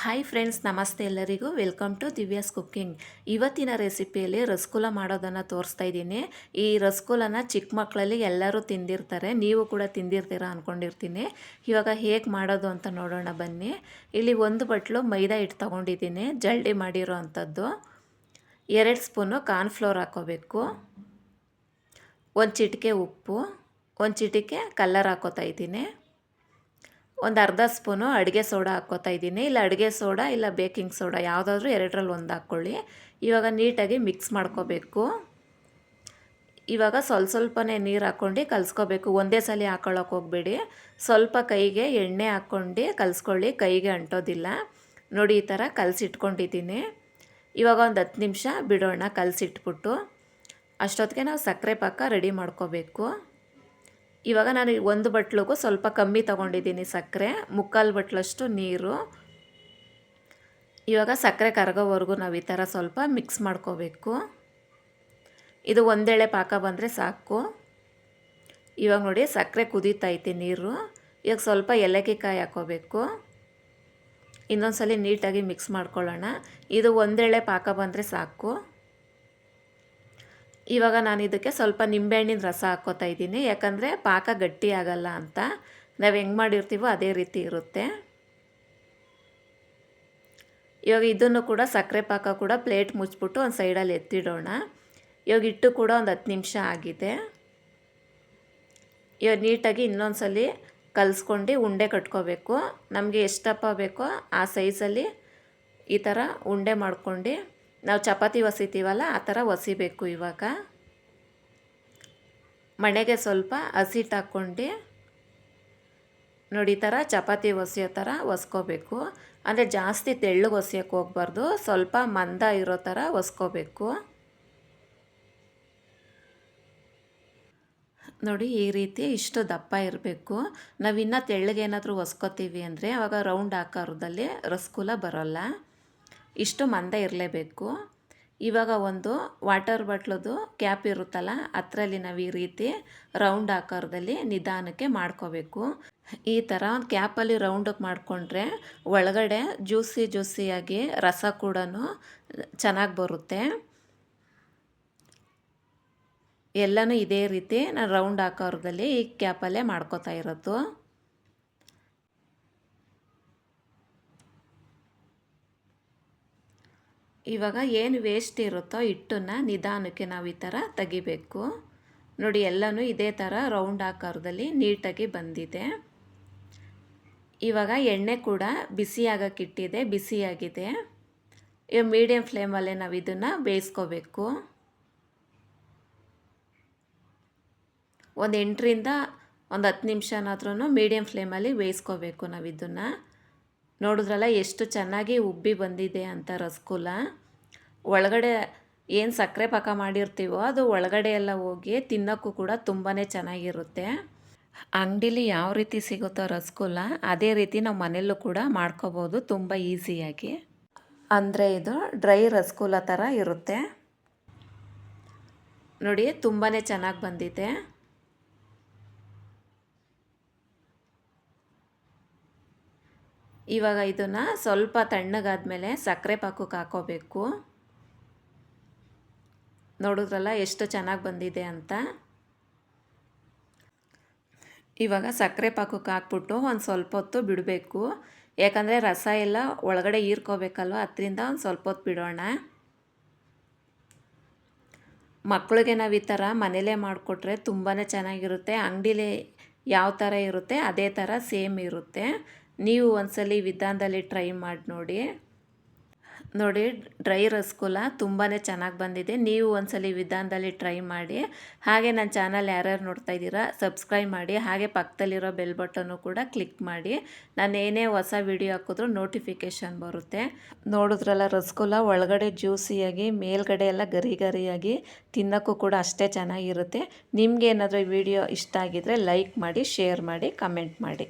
Hi friends ನಮಸ್ತೆ ಎಲ್ಲರಿಗೂ. Welcome to Divya's cooking ಇವತ್ತಿನ ರೆಸಿಪಿಯಲ್ಲಿ ರಸಗುಲ್ಲ ಮಾಡೋದನ್ನು ತೋರಿಸ್ತಾ ಇದ್ದೀನಿ. ಈ ರಸಗುಲ್ಲನ ಚಿಕ್ಕ ಮಕ್ಕಳಲ್ಲಿ ಎಲ್ಲರೂ ತಿಂದಿರ್ತಾರೆ. ನೀವು ಕೂಡ ತಿಂದಿರ್ತೀರ ಅಂದ್ಕೊಂಡಿರ್ತೀನಿ ಇವಾಗ ಹೇಗೆ ಮಾಡೋದು ಅಂತ ನೋಡೋಣ ಬನ್ನಿ. ಇಲ್ಲಿ ಒಂದು ಬಟ್ಲು ಮೈದಾ ಹಿಟ್ಟು ತೊಗೊಂಡಿದ್ದೀನಿ. ಜಲ್ಡಿ ಮಾಡಿರೋ ಅಂಥದ್ದು. ಎರಡು ಸ್ಪೂನು ಕಾರ್ನ್ಫ್ಲೋರ್ ಹಾಕೋಬೇಕು. ಒಂದು ಚಿಟಿಕೆ ಉಪ್ಪು, ಒಂದು ಚಿಟಿಕೆ ಕಲ್ಲರ್ ಹಾಕೋತಾ ಇದ್ದೀನಿ. ಒಂದು ಅರ್ಧ ಸ್ಪೂನು ಅಡುಗೆ ಸೋಡಾ ಹಾಕ್ಕೋತಾ ಇದ್ದೀನಿ. ಇಲ್ಲ ಅಡುಗೆ ಸೋಡಾ, ಇಲ್ಲ ಬೇಕಿಂಗ್ ಸೋಡಾ, ಯಾವುದಾದ್ರೂ ಎರಡರಲ್ಲಿ ಒಂದು ಹಾಕ್ಕೊಳ್ಳಿ. ಇವಾಗ ನೀಟಾಗಿ ಮಿಕ್ಸ್ ಮಾಡ್ಕೋಬೇಕು. ಇವಾಗ ಸ್ವಲ್ಪ ಸ್ವಲ್ಪನೇ ನೀರು ಹಾಕ್ಕೊಂಡು ಕಲಿಸ್ಕೋಬೇಕು. ಒಂದೇ ಸಲ ಹಾಕೊಳ್ಳೋಕೆ ಹೋಗಬೇಡಿ. ಸ್ವಲ್ಪ ಕೈಗೆ ಎಣ್ಣೆ ಹಾಕ್ಕೊಂಡು ಕಲಿಸ್ಕೊಳ್ಳಿ. ಕೈಗೆ ಅಂಟೋದಿಲ್ಲ. ನೋಡಿ ಈ ಥರ ಕಲಸಿಟ್ಕೊಂಡಿದ್ದೀನಿ. ಇವಾಗ ಒಂದು ಹತ್ತು ನಿಮಿಷ ಬಿಡೋಣ ಕಲಸಿಟ್ಬಿಟ್ಟು. ಅಷ್ಟೊತ್ತಿಗೆ ನಾವು ಸಕ್ಕರೆ ಪಾಕ ರೆಡಿ ಮಾಡ್ಕೋಬೇಕು. ಇವಾಗ ನಾನು ಒಂದು ಬಟ್ಲಿಗೂ ಸ್ವಲ್ಪ ಕಮ್ಮಿ ತೊಗೊಂಡಿದ್ದೀನಿ ಸಕ್ಕರೆ, ಮುಕ್ಕಾಲು ಬಟ್ಲಷ್ಟು ನೀರು. ಇವಾಗ ಸಕ್ಕರೆ ಕರಗೋವರೆಗೂ ನಾವು ಈ ಥರ ಸ್ವಲ್ಪ ಮಿಕ್ಸ್ ಮಾಡ್ಕೋಬೇಕು. ಇದು ಒಂದೇಳೆ ಪಾಕ ಬಂದರೆ ಸಾಕು. ಇವಾಗ ನೋಡಿ ಸಕ್ಕರೆ ಕುದೀತೈತಿ ನೀರು. ಇವಾಗ ಸ್ವಲ್ಪ ಕಾಯಿ ಹಾಕೋಬೇಕು. ಇನ್ನೊಂದು ಸಲ ನೀಟಾಗಿ ಮಿಕ್ಸ್ ಮಾಡ್ಕೊಳ್ಳೋಣ. ಇದು ಒಂದೇಳೆ ಪಾಕ ಬಂದರೆ ಸಾಕು. ಇವಾಗ ನಾನು ಇದಕ್ಕೆ ಸ್ವಲ್ಪ ನಿಂಬೆಹಣ್ಣಿನ ರಸ ಹಾಕ್ಕೋತಾ ಇದ್ದೀನಿ. ಯಾಕಂದರೆ ಪಾಕ ಗಟ್ಟಿ ಆಗಲ್ಲ ಅಂತ. ನಾವು ಹೆಂಗೆ ಮಾಡಿರ್ತೀವೋ ಅದೇ ರೀತಿ ಇರುತ್ತೆ. ಇವಾಗ ಇದನ್ನು ಕೂಡ ಸಕ್ಕರೆ ಪಾಕ ಕೂಡ ಪ್ಲೇಟ್ ಮುಚ್ಚಿಬಿಟ್ಟು ಒಂದು ಸೈಡಲ್ಲಿ ಎತ್ತಿಡೋಣ. ಇವಾಗ ಇಟ್ಟು ಕೂಡ ಒಂದು ಹತ್ತು ನಿಮಿಷ ಆಗಿದೆ. ಇವಾಗ ನೀಟಾಗಿ ಇನ್ನೊಂದು ಸಲ ಕಲಿಸ್ಕೊಂಡು ಉಂಡೆ ಕಟ್ಕೋಬೇಕು. ನಮಗೆ ಎಷ್ಟಪ್ಪ ಬೇಕೋ ಆ ಸೈಜಲ್ಲಿ ಈ ಥರ ಉಂಡೆ ಮಾಡ್ಕೊಂಡು ನಾವು ಚಪಾತಿ ಒಸಿತೀವಲ್ಲ, ಆ ಥರ ಒಸಿಬೇಕು ಇವಾಗ. ಮಣೆಗೆ ಸ್ವಲ್ಪ ಹಸಿಟ್ಟು ಹಾಕ್ಕೊಂಡು ನೋಡಿ, ಈ ಥರ ಚಪಾತಿ ಒಸಿಯೋ ಥರ ಒಸ್ಕೋಬೇಕು. ಅಂದರೆ ಜಾಸ್ತಿ ತೆಳ್ಳಗೆ ಒಸಿಯೋಕ್ಕೆ ಹೋಗ್ಬಾರ್ದು, ಸ್ವಲ್ಪ ಮಂದ ಇರೋ ಥರ ಒಸ್ಕೋಬೇಕು. ನೋಡಿ, ಈ ರೀತಿ ಇಷ್ಟು ದಪ್ಪ ಇರಬೇಕು. ನಾವು ಇನ್ನೂ ತೆಳ್ಳಗೆ ಏನಾದರೂ ಒಸ್ಕೋತೀವಿ ಅಂದರೆ, ಅವಾಗ ರೌಂಡ್ ಆಕಾರದಲ್ಲಿ ರಸಗುಲ್ಲ ಬರೋಲ್ಲ. ಇಷ್ಟು ಮಂದ ಇರಲೇಬೇಕು. ಇವಾಗ ಒಂದು ವಾಟರ್ ಬಾಟ್ಲದು ಕ್ಯಾಪ್ ಇರುತ್ತಲ್ಲ, ಅದರಲ್ಲಿ ನಾವು ಈ ರೀತಿ ರೌಂಡ್ ಆಕಾರದಲ್ಲಿ ನಿಧಾನಕ್ಕೆ ಮಾಡ್ಕೋಬೇಕು. ಈ ಥರ ಒಂದು ಕ್ಯಾಪಲ್ಲಿ ರೌಂಡಕ್ಕೆ ಮಾಡಿಕೊಂಡ್ರೆ ಒಳಗಡೆ ಜ್ಯೂಸಿ ಜ್ಯೂಸಿಯಾಗಿ ರಸ ಕೂಡ ಚೆನ್ನಾಗಿ ಬರುತ್ತೆ. ಎಲ್ಲನೂ ಇದೇ ರೀತಿ ನಾನು ರೌಂಡ್ ಆಕಾರದಲ್ಲಿ ಈ ಕ್ಯಾಪಲ್ಲೇ ಮಾಡ್ಕೋತಾ ಇರೋದು. ಇವಾಗ ಏನು ವೇಸ್ಟ್ ಇರುತ್ತೋ ಹಿಟ್ಟನ್ನು ನಿಧಾನಕ್ಕೆ ನಾವು ಈ ಥರ ತೆಗಿಬೇಕು. ನೋಡಿ, ಎಲ್ಲನೂ ಇದೇ ಥರ ರೌಂಡ್ ಆಕಾರದಲ್ಲಿ ನೀಟಾಗಿ ಬಂದಿದೆ. ಇವಾಗ ಎಣ್ಣೆ ಕೂಡ ಬಿಸಿ ಇಟ್ಟಿದೆ, ಬಿಸಿಯಾಗಿದೆ. ಇವಾಗ ಮೀಡಿಯಮ್ ಫ್ಲೇಮಲ್ಲೇ ನಾವು ಇದನ್ನು ಬೇಯಿಸ್ಕೋಬೇಕು. ಒಂದು ಎಂಟರಿಂದ ಒಂದು ಹತ್ತು ನಿಮಿಷನಾದ್ರೂ ಮೀಡಿಯಮ್ ಫ್ಲೇಮಲ್ಲಿ ಬೇಯಿಸ್ಕೋಬೇಕು ನಾವು ಇದನ್ನು. ನೋಡಿದ್ರಲ್ಲ ಎಷ್ಟು ಚೆನ್ನಾಗಿ ಉಬ್ಬಿ ಬಂದಿದೆ ಅಂತ ರಸಗುಲ್ಲ. ಒಳಗಡೆ ಏನು ಸಕ್ಕರೆ ಪಾಕ ಮಾಡಿರ್ತೀವೋ ಅದು ಒಳಗಡೆ ಎಲ್ಲ ಹೋಗಿ ತಿನ್ನೋಕ್ಕೂ ಕೂಡ ತುಂಬಾ ಚೆನ್ನಾಗಿರುತ್ತೆ. ಅಂಗಡೀಲಿ ಯಾವ ರೀತಿ ಸಿಗುತ್ತೋ ರಸಗುಲ್ಲ, ಅದೇ ರೀತಿ ನಾವು ಮನೆಯಲ್ಲೂ ಕೂಡ ಮಾಡ್ಕೋಬೋದು, ತುಂಬ ಈಸಿಯಾಗಿ. ಅಂದರೆ ಇದು ಡ್ರೈ ರಸಗುಲ್ಲ ಥರ ಇರುತ್ತೆ. ನೋಡಿ ತುಂಬಾ ಚೆನ್ನಾಗಿ ಬಂದಿದೆ. ಇವಾಗ ಇದನ್ನು ಸ್ವಲ್ಪ ತಣ್ಣಗಾದ್ಮೇಲೆ ಸಕ್ಕರೆ ಪಾಕಕ್ಕೆ ಹಾಕೋಬೇಕು. ನೋಡಿದ್ರಲ್ಲ ಎಷ್ಟು ಚೆನ್ನಾಗಿ ಬಂದಿದೆ ಅಂತ. ಇವಾಗ ಸಕ್ಕರೆ ಪಾಕಕ್ಕೆ ಹಾಕ್ಬಿಟ್ಟು ಒಂದು ಸ್ವಲ್ಪ ಹೊತ್ತು ಬಿಡಬೇಕು. ಯಾಕಂದರೆ ರಸ ಎಲ್ಲ ಒಳಗಡೆ ಹೀರ್ಕೋಬೇಕಲ್ವ, ಅದರಿಂದ ಒಂದು ಸ್ವಲ್ಪ ಹೊತ್ತು ಬಿಡೋಣ. ಮಕ್ಕಳಿಗೆ ನಾವು ಈ ಥರ ಮನೇಲೇ ಮಾಡಿಕೊಟ್ರೆ ತುಂಬಾ ಚೆನ್ನಾಗಿರುತ್ತೆ. ಅಂಗಡಿಲಿ ಯಾವ ಥರ ಇರುತ್ತೆ, ಅದೇ ಥರ ಸೇಮ್ ಇರುತ್ತೆ. ನೀವು ಒಂದ್ಸಲಿ ವಿಧಾನದಲ್ಲಿ ಟ್ರೈ ಮಾಡಿ ನೋಡಿ. ನೋಡಿ, ಡ್ರೈ ರಸಗುಲ್ಲ ತುಂಬಾ ಚೆನ್ನಾಗಿ ಬಂದಿದೆ. ನೀವು ಒಂದ್ಸಲಿ ವಿಧಾನದಲ್ಲಿ ಟ್ರೈ ಮಾಡಿ. ಹಾಗೆ ನನ್ನ ಚಾನಲ್ ಯಾರ್ಯಾರು ನೋಡ್ತಾ ಇದ್ದೀರಾ, ಸಬ್ಸ್ಕ್ರೈಬ್ ಮಾಡಿ. ಹಾಗೆ ಪಕ್ಕದಲ್ಲಿರೋ ಬೆಲ್ ಬಟನ್ನು ಕೂಡ ಕ್ಲಿಕ್ ಮಾಡಿ. ನಾನು ಏನೇ ಹೊಸ ವಿಡಿಯೋ ಹಾಕಿದ್ರೂ ನೋಟಿಫಿಕೇಷನ್ ಬರುತ್ತೆ. ನೋಡಿದ್ರಲ್ಲ ರಸಗುಲ್ಲ ಒಳಗಡೆ ಜ್ಯೂಸಿಯಾಗಿ, ಮೇಲ್ಗಡೆ ಎಲ್ಲ ಗರಿ ಗರಿಯಾಗಿ ತಿನ್ನೋಕ್ಕೂ ಕೂಡ ಅಷ್ಟೇ ಚೆನ್ನಾಗಿರುತ್ತೆ. ನಿಮ್ಗೆ ಏನಾದರೂ ವಿಡಿಯೋ ಇಷ್ಟ ಆಗಿದ್ರೆ ಲೈಕ್ ಮಾಡಿ, ಶೇರ್ ಮಾಡಿ, ಕಮೆಂಟ್ ಮಾಡಿ.